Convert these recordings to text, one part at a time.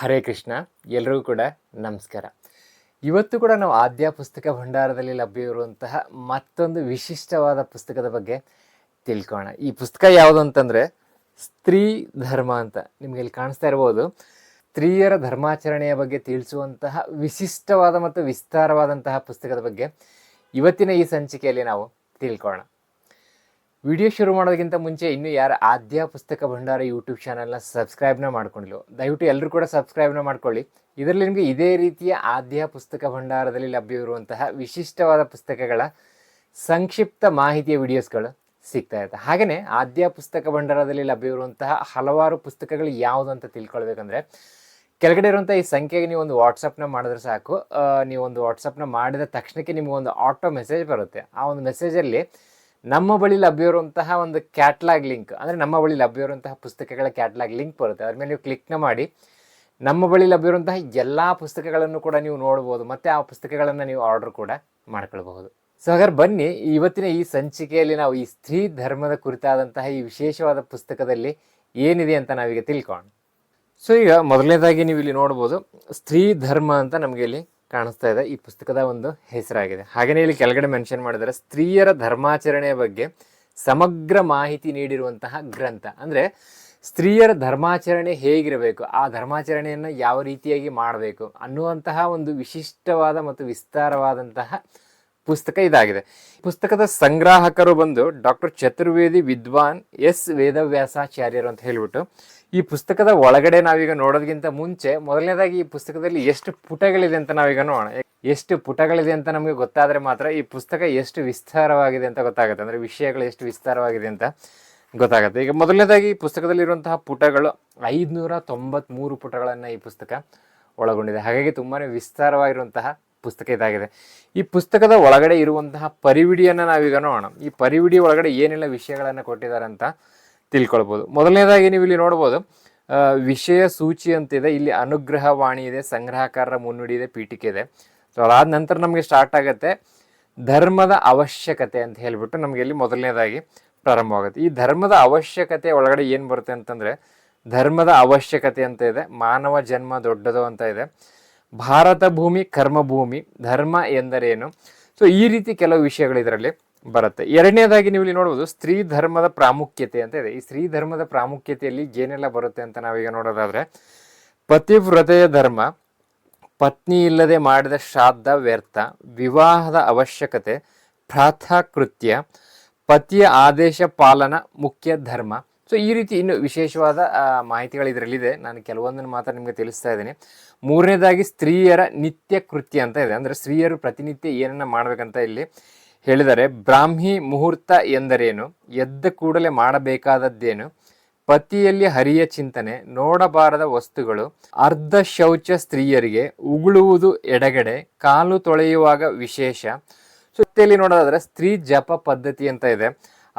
ಹರೇ ಕೃಷ್ಣ, ಎಲ್ರಿಗೂ ಕೂಡ ನಮಸ್ಕಾರ. ಇವತ್ತು ಕೂಡ ನಾವು ಆದ್ಯ ಪುಸ್ತಕ ಭಂಡಾರದಲ್ಲಿ ಲಭ್ಯವಿರುವಂತಹ ಮತ್ತೊಂದು ವಿಶಿಷ್ಟವಾದ ಪುಸ್ತಕದ ಬಗ್ಗೆ ತಿಳ್ಕೋಣ. ಈ ಪುಸ್ತಕ ಯಾವುದು ಅಂತಂದರೆ, ಸ್ತ್ರೀ ಧರ್ಮ ಅಂತ ನಿಮಗೆ ಇಲ್ಲಿ ಕಾಣಿಸ್ತಾ ಇರ್ಬೋದು. ಸ್ತ್ರೀಯರ ಧರ್ಮಾಚರಣೆಯ ಬಗ್ಗೆ ತಿಳಿಸುವಂತಹ ವಿಶಿಷ್ಟವಾದ ಮತ್ತು ವಿಸ್ತಾರವಾದಂತಹ ಪುಸ್ತಕದ ಬಗ್ಗೆ ಇವತ್ತಿನ ಈ ಸಂಚಿಕೆಯಲ್ಲಿ ನಾವು ತಿಳ್ಕೋಣ. ವಿಡಿಯೋ ಶುರು ಮಾಡೋದಕ್ಕಿಂತ ಮುಂಚೆ ಇನ್ನೂ ಯಾರು ಆದ್ಯ ಪುಸ್ತಕ ಭಂಡಾರ ಯೂಟ್ಯೂಬ್ ಚಾನಲ್ನ ಸಬ್ಸ್ಕ್ರೈಬ್ನ ಮಾಡ್ಕೊಂಡಿಲ್ಲ, ದಯವಿಟ್ಟು ಎಲ್ಲರೂ ಕೂಡ ಸಬ್ಸ್ಕ್ರೈಬ್ನ ಮಾಡ್ಕೊಳ್ಳಿ. ಇದರಲ್ಲಿ ನಿಮಗೆ ಇದೇ ರೀತಿಯ ಆದ್ಯ ಪುಸ್ತಕ ಭಂಡಾರದಲ್ಲಿ ಲಭ್ಯವಿರುವಂತಹ ವಿಶಿಷ್ಟವಾದ ಪುಸ್ತಕಗಳ ಸಂಕ್ಷಿಪ್ತ ಮಾಹಿತಿಯ ವಿಡಿಯೋಸ್ಗಳು ಸಿಗ್ತಾ ಇರುತ್ತೆ. ಹಾಗೆಯೇ ಆದ್ಯ ಪುಸ್ತಕ ಭಂಡಾರದಲ್ಲಿ ಲಭ್ಯವಿರುವಂತಹ ಹಲವಾರು ಪುಸ್ತಕಗಳು ಯಾವುದು ಅಂತ ತಿಳ್ಕೊಳ್ಬೇಕಂದ್ರೆ, ಕೆಳಗಡೆ ಇರುವಂಥ ಈ ಸಂಖ್ಯೆಗೆ ನೀವು ಒಂದು ವಾಟ್ಸಪ್ನ ಮಾಡಿದ್ರೆ ಸಾಕು. ನೀವು ಒಂದು ವಾಟ್ಸಪ್ನ ಮಾಡಿದ ತಕ್ಷಣಕ್ಕೆ ನಿಮಗೆ ಒಂದು ಆಟೋ ಮೆಸೇಜ್ ಬರುತ್ತೆ. ಆ ಒಂದು ಮೆಸೇಜಲ್ಲಿ ನಮ್ಮ ಬಳಿ ಲಭ್ಯವಿರುವಂತಹ ಒಂದು ಕ್ಯಾಟ್ಲಾಗ್ ಲಿಂಕ್ ಅಂದರೆ ನಮ್ಮ ಬಳಿ ಲಭ್ಯವಿರುವಂತಹ ಪುಸ್ತಕಗಳ ಕ್ಯಾಟ್ಲಾಗ್ ಲಿಂಕ್ ಬರುತ್ತೆ. ಅದ್ರ ಮೇಲೆ ನೀವು ಕ್ಲಿಕ್ನ ಮಾಡಿ. ನಮ್ಮ ಬಳಿ ಲಭ್ಯವಿರುವಂತಹ ಎಲ್ಲ ಪುಸ್ತಕಗಳನ್ನು ಕೂಡ ನೀವು ನೋಡ್ಬೋದು, ಮತ್ತು ಆ ಪುಸ್ತಕಗಳನ್ನು ನೀವು ಆರ್ಡರ್ ಕೂಡ ಮಾಡ್ಕೊಳ್ಬಹುದು. ಸೊ ಹಾಗಾದ್ರೆ ಬನ್ನಿ, ಇವತ್ತಿನ ಈ ಸಂಚಿಕೆಯಲ್ಲಿ ನಾವು ಈ ಸ್ತ್ರೀ ಧರ್ಮದ ಕುರಿತಾದಂತಹ ಈ ವಿಶೇಷವಾದ ಪುಸ್ತಕದಲ್ಲಿ ಏನಿದೆ ಅಂತ ನಾವೀಗ ತಿಳ್ಕೋಣ ಸೊ ಈಗ ಮೊದಲನೇದಾಗಿ ನೀವು ಇಲ್ಲಿ ನೋಡ್ಬೋದು, ಸ್ತ್ರೀ ಧರ್ಮ ಅಂತ ನಮಗೆ ಇಲ್ಲಿ ಕಾಣಿಸ್ತಾ ಇದೆ. ಈ ಪುಸ್ತಕದ ಒಂದು ಹೆಸರಾಗಿದೆ. ಹಾಗೆಯೇ ಇಲ್ಲಿ ಕೆಳಗಡೆ ಮೆನ್ಷನ್ ಮಾಡಿದರೆ, ಸ್ತ್ರೀಯರ ಧರ್ಮಾಚರಣೆಯ ಬಗ್ಗೆ ಸಮಗ್ರ ಮಾಹಿತಿ ನೀಡಿರುವಂತಹ ಗ್ರಂಥ. ಅಂದರೆ ಸ್ತ್ರೀಯರ ಧರ್ಮಾಚರಣೆ ಹೇಗಿರಬೇಕು, ಆ ಧರ್ಮಾಚರಣೆಯನ್ನು ಯಾವ ರೀತಿಯಾಗಿ ಮಾಡಬೇಕು ಅನ್ನುವಂತಹ ಒಂದು ವಿಶಿಷ್ಟವಾದ ಮತ್ತು ವಿಸ್ತಾರವಾದಂತಹ ಪುಸ್ತಕ ಇದಾಗಿದೆ. ಪುಸ್ತಕದ ಸಂಗ್ರಾಹಕರು ಬಂದು ಡಾಕ್ಟರ್ ಚತುರ್ವೇದಿ ವಿದ್ವಾನ್ ಎಸ್ ವೇದವ್ಯಾಸಾಚಾರ್ಯರು ಅಂತ ಹೇಳಿಬಿಟ್ಟು ಈ ಪುಸ್ತಕದ ಒಳಗಡೆ ನಾವೀಗ ನೋಡೋದಕ್ಕಿಂತ ಮುಂಚೆ ಮೊದಲನೇದಾಗಿ ಈ ಪುಸ್ತಕದಲ್ಲಿ ಎಷ್ಟು ಪುಟಗಳಿದೆ ಅಂತ ನಾವೀಗ ನೋಡೋಣ. ಎಷ್ಟು ಪುಟಗಳಿದೆ ಅಂತ ನಮಗೆ ಗೊತ್ತಾದರೆ ಮಾತ್ರ ಈ ಪುಸ್ತಕ ಎಷ್ಟು ವಿಸ್ತಾರವಾಗಿದೆ ಅಂತ ಗೊತ್ತಾಗುತ್ತೆ. ಅಂದರೆ ವಿಷಯಗಳು ಎಷ್ಟು ವಿಸ್ತಾರವಾಗಿದೆ ಅಂತ ಗೊತ್ತಾಗುತ್ತೆ. ಈಗ ಮೊದಲನೇದಾಗಿ ಈ ಪುಸ್ತಕದಲ್ಲಿರುವಂತಹ ಪುಟಗಳು ಐದುನೂರ ತೊಂಬತ್ಮೂರು ಪುಟಗಳನ್ನು ಈ ಪುಸ್ತಕ ಒಳಗೊಂಡಿದೆ. ಹಾಗಾಗಿ ತುಂಬಾ ವಿಸ್ತಾರವಾಗಿರುವಂತಹ ಪುಸ್ತಕ ಇದಾಗಿದೆ. ಈ ಪುಸ್ತಕದ ಒಳಗಡೆ ಇರುವಂತಹ ಪರಿವಿಡಿಯನ್ನು ನಾವೀಗ ನೋಡೋಣ. ಈ ಪರಿವಿಡಿ ಒಳಗಡೆ ಏನೆಲ್ಲ ವಿಷಯಗಳನ್ನು ಕೊಟ್ಟಿದ್ದಾರೆ ಅಂತ ತಿಳ್ಕೊಳ್ಬೋದು. ಮೊದಲನೇದಾಗಿ ನೀವು ಇಲ್ಲಿ ನೋಡ್ಬೋದು ವಿಷಯ ಸೂಚಿ ಅಂತಿದೆ. ಇಲ್ಲಿ ಅನುಗ್ರಹ ವಾಣಿ ಇದೆ, ಸಂಗ್ರಹಕಾರರ ಮುನ್ನುಡಿ ಇದೆ, ಪೀಠಿಕೆ ಇದೆ. ಸೊ ಅದಾದ ನಂತರ ನಮಗೆ ಸ್ಟಾರ್ಟ್ ಆಗುತ್ತೆ ಧರ್ಮದ ಅವಶ್ಯಕತೆ ಅಂತ ಹೇಳಿಬಿಟ್ಟು ನಮಗೆ ಇಲ್ಲಿ ಮೊದಲನೇದಾಗಿ ಪ್ರಾರಂಭವಾಗುತ್ತೆ. ಈ ಧರ್ಮದ ಅವಶ್ಯಕತೆ ಒಳಗಡೆ ಏನು ಬರುತ್ತೆ ಅಂತಂದರೆ, ಧರ್ಮದ ಅವಶ್ಯಕತೆ ಅಂತ ಇದೆ, ಮಾನವ ಜನ್ಮ ದೊಡ್ಡದು ಅಂತ ಇದೆ. ಭಾರತ ಭೂಮಿ ಕರ್ಮಭೂಮಿ ಧರ್ಮ ಎಂದರೇನು? ಸೊ ಈ ರೀತಿ ಕೆಲವು ವಿಷಯಗಳು ಇದರಲ್ಲಿ ಬರುತ್ತೆ. ಎರಡನೇದಾಗಿ ನೀವು ಇಲ್ಲಿ ನೋಡ್ಬೋದು, ಸ್ತ್ರೀ ಧರ್ಮದ ಪ್ರಾಮುಖ್ಯತೆ ಅಂತ ಇದೆ. ಈ ಸ್ತ್ರೀ ಧರ್ಮದ ಪ್ರಾಮುಖ್ಯತೆಯಲ್ಲಿ ಏನೆಲ್ಲ ಬರುತ್ತೆ ಅಂತ ನಾವೀಗ ನೋಡೋದಾದ್ರೆ, ಪತಿವ್ರತೆಯ ಧರ್ಮ, ಪತ್ನಿ ಇಲ್ಲದೆ ಮಾಡಿದ ಶ್ರಾದ್ದ ವ್ಯರ್ಥ, ವಿವಾಹದ ಅವಶ್ಯಕತೆ ಪ್ರಾತಃಕೃತ್ಯ ಪತಿಯ ಆದೇಶ ಪಾಲನ ಮುಖ್ಯ ಧರ್ಮ ಸೊ ಈ ರೀತಿ ಇನ್ನು ವಿಶೇಷವಾದ ಮಾಹಿತಿಗಳು ಇದರಲ್ಲಿದೆ. ನಾನು ಕೆಲವೊಂದನ್ನು ಮಾತ್ರ ನಿಮಗೆ ತಿಳಿಸ್ತಾ ಇದ್ದೀನಿ. ಮೂರನೇದಾಗಿ ಸ್ತ್ರೀಯರ ನಿತ್ಯ ಕೃತ್ಯ ಅಂತ ಇದೆ. ಅಂದರೆ ಸ್ತ್ರೀಯರು ಪ್ರತಿನಿತ್ಯ ಏನನ್ನ ಮಾಡಬೇಕಂತ ಇಲ್ಲಿ ಹೇಳಿದರೆ ಬ್ರಾಹ್ಮಿ ಮುಹೂರ್ತ ಎಂದರೇನು? ಎದ್ದ ಕೂಡಲೇ ಮಾಡಬೇಕಾದದ್ದೇನು? ಪತಿಯಲ್ಲಿ ಹರಿಯ ಚಿಂತನೆ, ನೋಡಬಾರದ ವಸ್ತುಗಳು, ಅರ್ಧ ಶೌಚ ಸ್ತ್ರೀಯರಿಗೆ, ಉಗುಳುವುದು ಎಡಗಡೆ, ಕಾಲು ತೊಳೆಯುವಾಗ ವಿಶೇಷ. ಸುತ್ತಲಿ ನೋಡೋದಾದ್ರೆ ಸ್ತ್ರೀ ಜಪ ಪದ್ಧತಿ ಅಂತ ಇದೆ.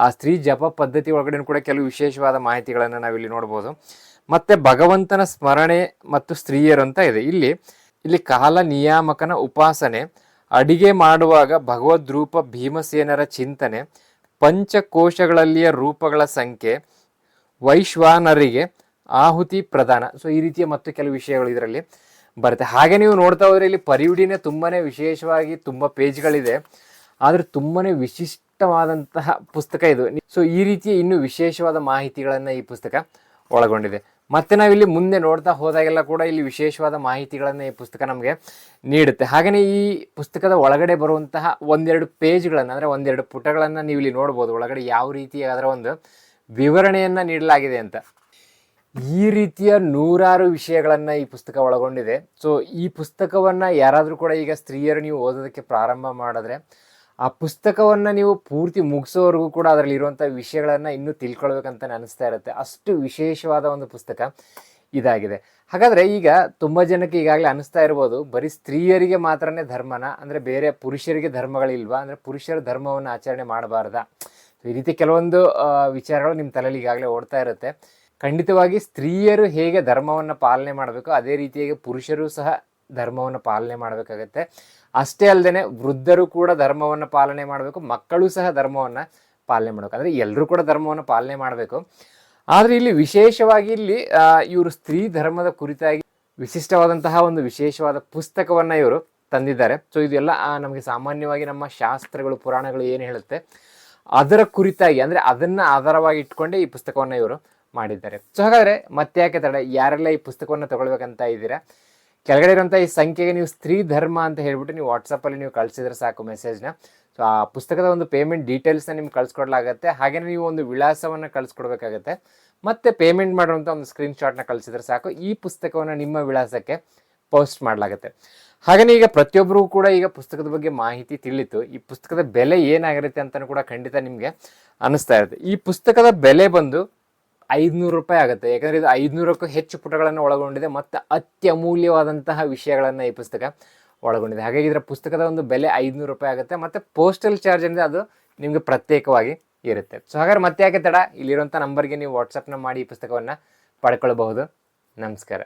ಆ ಸ್ತ್ರೀ ಜಪ ಪದ್ಧತಿ ಒಳಗಡೆ ಕೂಡ ಕೆಲವು ವಿಶೇಷವಾದ ಮಾಹಿತಿಗಳನ್ನು ನಾವಿಲ್ಲಿ ನೋಡ್ಬೋದು. ಮತ್ತೆ ಭಗವಂತನ ಸ್ಮರಣೆ ಮತ್ತು ಸ್ತ್ರೀಯರು ಅಂತ ಇದೆ. ಇಲ್ಲಿ ಇಲ್ಲಿ ಕಾಲ ನಿಯಾಮಕನ ಉಪಾಸನೆ, ಅಡಿಗೆ ಮಾಡುವಾಗ ಭಗವದ್ ರೂಪ ಭೀಮಸೇನರ ಚಿಂತನೆ, ಪಂಚಕೋಶಗಳಲ್ಲಿಯ ರೂಪಗಳ ಸಂಖ್ಯೆ, ವೈಶ್ವಾನರಿಗೆ ಆಹುತಿ ಪ್ರದಾನ. ಸೊ ಈ ರೀತಿಯ ಮತ್ತು ಕೆಲವು ವಿಷಯಗಳು ಇದರಲ್ಲಿ ಬರುತ್ತೆ. ಹಾಗೆ ನೀವು ನೋಡ್ತಾ ಹೋದ್ರೆ ಇಲ್ಲಿ ಪರಿವಿಡಿನೇ ತುಂಬಾ ವಿಶೇಷವಾಗಿ ತುಂಬ ಪೇಜ್ಗಳಿದೆ ಆದರೆ ತುಂಬಾನೇ ವಿಶಿಷ್ಟವಾದಂತಹ ಪುಸ್ತಕ ಇದು. ಸೊ ಈ ರೀತಿಯ ಇನ್ನೂ ವಿಶೇಷವಾದ ಮಾಹಿತಿಗಳನ್ನು ಈ ಪುಸ್ತಕ ಒಳಗೊಂಡಿದೆ. ಮತ್ತೆ ನಾವಿಲ್ಲಿ ಮುಂದೆ ನೋಡ್ತಾ ಹೋದಾಗೆಲ್ಲ ಕೂಡ ಇಲ್ಲಿ ವಿಶೇಷವಾದ ಮಾಹಿತಿಗಳನ್ನು ಈ ಪುಸ್ತಕ ನಮಗೆ ನೀಡುತ್ತೆ. ಹಾಗೆಯೇ ಈ ಪುಸ್ತಕದ ಒಳಗಡೆ ಬರುವಂತಹ ಒಂದೆರಡು ಪೇಜ್ಗಳನ್ನು, ಅಂದರೆ ಒಂದೆರಡು ಪುಟಗಳನ್ನು ನೀವು ಇಲ್ಲಿ ನೋಡ್ಬೋದು. ಒಳಗಡೆ ಯಾವ ರೀತಿ ಅದರ ಒಂದು ವಿವರಣೆಯನ್ನು ನೀಡಲಾಗಿದೆ ಅಂತ. ಈ ರೀತಿಯ ನೂರಾರು ವಿಷಯಗಳನ್ನು ಈ ಪುಸ್ತಕ ಒಳಗೊಂಡಿದೆ. ಸೊ ಈ ಪುಸ್ತಕವನ್ನು ಯಾರಾದರೂ ಕೂಡ ಈಗ ಸ್ತ್ರೀಯರು ನೀವು ಓದೋದಕ್ಕೆ ಪ್ರಾರಂಭ ಮಾಡಿದ್ರೆ ಆ ಪುಸ್ತಕವನ್ನು ನೀವು ಪೂರ್ತಿ ಮುಗಿಸೋವರೆಗೂ ಕೂಡ ಅದರಲ್ಲಿ ಇರುವಂಥ ವಿಷಯಗಳನ್ನು ಇನ್ನೂ ತಿಳ್ಕೊಳ್ಬೇಕಂತ ಅನಿಸ್ತಾ ಇರುತ್ತೆ. ಅಷ್ಟು ವಿಶೇಷವಾದ ಒಂದು ಪುಸ್ತಕ ಇದಾಗಿದೆ. ಹಾಗಾದರೆ ಈಗ ತುಂಬ ಜನಕ್ಕೆ ಈಗಾಗಲೇ ಅನಿಸ್ತಾ ಇರ್ಬೋದು, ಬರೀ ಸ್ತ್ರೀಯರಿಗೆ ಮಾತ್ರನೇ ಧರ್ಮನ, ಅಂದರೆ ಬೇರೆ ಪುರುಷರಿಗೆ ಧರ್ಮಗಳಿಲ್ವಾ? ಅಂದರೆ ಪುರುಷರ ಧರ್ಮವನ್ನು ಆಚರಣೆ ಮಾಡಬಾರ್ದ? ಈ ರೀತಿ ಕೆಲವೊಂದು ವಿಚಾರಗಳು ನಿಮ್ಮ ತಲೆಯಲ್ಲಿ ಈಗಾಗಲೇ ಓಡ್ತಾ ಇರುತ್ತೆ. ಖಂಡಿತವಾಗಿ ಸ್ತ್ರೀಯರು ಹೇಗೆ ಧರ್ಮವನ್ನು ಪಾಲನೆ ಮಾಡಬೇಕು, ಅದೇ ರೀತಿಯಾಗಿ ಪುರುಷರು ಸಹ ಧರ್ಮವನ್ನು ಪಾಲನೆ ಮಾಡಬೇಕಾಗತ್ತೆ. ಅಷ್ಟೇ ಅಲ್ಲದೆ ವೃದ್ಧರು ಕೂಡ ಧರ್ಮವನ್ನು ಪಾಲನೆ ಮಾಡಬೇಕು, ಮಕ್ಕಳು ಸಹ ಧರ್ಮವನ್ನು ಪಾಲನೆ ಮಾಡಬೇಕು. ಅಂದರೆ ಎಲ್ಲರೂ ಕೂಡ ಧರ್ಮವನ್ನು ಪಾಲನೆ ಮಾಡಬೇಕು. ಆದರೆ ಇಲ್ಲಿ ವಿಶೇಷವಾಗಿ ಇಲ್ಲಿ ಇವರು ಸ್ತ್ರೀ ಧರ್ಮದ ಕುರಿತಾಗಿ ವಿಶಿಷ್ಟವಾದಂತಹ ಒಂದು ವಿಶೇಷವಾದ ಪುಸ್ತಕವನ್ನು ಇವರು ತಂದಿದ್ದಾರೆ. ಸೊ ಇದೆಲ್ಲ ನಮಗೆ ಸಾಮಾನ್ಯವಾಗಿ ನಮ್ಮ ಶಾಸ್ತ್ರಗಳು, ಪುರಾಣಗಳು ಏನು ಹೇಳುತ್ತೆ, ಅದರ ಕುರಿತಾಗಿ, ಅಂದರೆ ಅದನ್ನು ಆಧಾರವಾಗಿ ಇಟ್ಕೊಂಡೇ ಈ ಪುಸ್ತಕವನ್ನು ಇವರು ಮಾಡಿದ್ದಾರೆ. ಸೊ ಹಾಗಾದರೆ ಮತ್ತೆ ಯಾಕೆ ತಡ, ಯಾರೆಲ್ಲ ಈ ಪುಸ್ತಕವನ್ನು ತಗೊಳ್ಬೇಕಂತ ಇದ್ದೀರಾ? ಕೆಳಗಡೆ ಇರುವಂಥ ಈ ಸಂಖ್ಯೆಗೆ ನೀವು ಸ್ತ್ರೀ ಧರ್ಮ ಅಂತ ಹೇಳ್ಬಿಟ್ಟು ನೀವು ವಾಟ್ಸಪ್ಪಲ್ಲಿ ನೀವು ಕಳಿಸಿದ್ರೆ ಸಾಕು ಮೆಸೇಜ್ನ ಸೊ ಆ ಪುಸ್ತಕದ ಒಂದು ಪೇಮೆಂಟ್ ಡೀಟೇಲ್ಸ್ನ ನಿಮ್ಗೆ ಕಳಿಸ್ಕೊಡ್ಲಾಗತ್ತೆ. ಹಾಗೆಯೇ ನೀವು ಒಂದು ವಿಳಾಸವನ್ನು ಕಳಿಸ್ಕೊಡ್ಬೇಕಾಗತ್ತೆ. ಮತ್ತೆ ಪೇಮೆಂಟ್ ಮಾಡುವಂಥ ಒಂದು ಸ್ಕ್ರೀನ್ಶಾಟ್ನ ಕಳಿಸಿದ್ರೆ ಸಾಕು. ಈ ಪುಸ್ತಕವನ್ನು ನಿಮ್ಮ ವಿಳಾಸಕ್ಕೆ ಪೋಸ್ಟ್ ಮಾಡಲಾಗುತ್ತೆ. ಹಾಗೆಯೇ ಈಗ ಪ್ರತಿಯೊಬ್ಬರೂ ಕೂಡ ಈಗ ಪುಸ್ತಕದ ಬಗ್ಗೆ ಮಾಹಿತಿ ತಿಳಿತು. ಈ ಪುಸ್ತಕದ ಬೆಲೆ ಏನಾಗಿರುತ್ತೆ ಅಂತಲೂ ಕೂಡ ಖಂಡಿತ ನಿಮಗೆ ಅನಿಸ್ತಾ ಇರುತ್ತೆ. ಈ ಪುಸ್ತಕದ ಬೆಲೆ ಬಂದು ಐದುನೂರು ರೂಪಾಯಿ ಆಗುತ್ತೆ. ಯಾಕಂದರೆ ಇದು ಐದುನೂರಕ್ಕೂ ಹೆಚ್ಚು ಪುಟಗಳನ್ನು ಒಳಗೊಂಡಿದೆ. ಮತ್ತು ಅತ್ಯಮೂಲ್ಯವಾದಂತಹ ವಿಷಯಗಳನ್ನು ಈ ಪುಸ್ತಕ ಒಳಗೊಂಡಿದೆ. ಹಾಗಾಗಿ ಇದರ ಪುಸ್ತಕದ ಒಂದು ಬೆಲೆ ಐದುನೂರು ರೂಪಾಯಿ ಆಗುತ್ತೆ. ಮತ್ತು ಪೋಸ್ಟಲ್ ಚಾರ್ಜ್ ಅಂದರೆ ಅದು ನಿಮಗೆ ಪ್ರತ್ಯೇಕವಾಗಿ ಇರುತ್ತೆ. ಸೊ ಹಾಗಾದ್ರೆ ಮತ್ತೆ ಯಾಕೆ ತಡ? ಇಲ್ಲಿರುವಂಥ ನಂಬರ್ಗೆ ನೀವು ವಾಟ್ಸಪ್ನ ಮಾಡಿ ಈ ಪುಸ್ತಕವನ್ನು ಪಡ್ಕೊಳ್ಬಹುದು. ನಮಸ್ಕಾರ.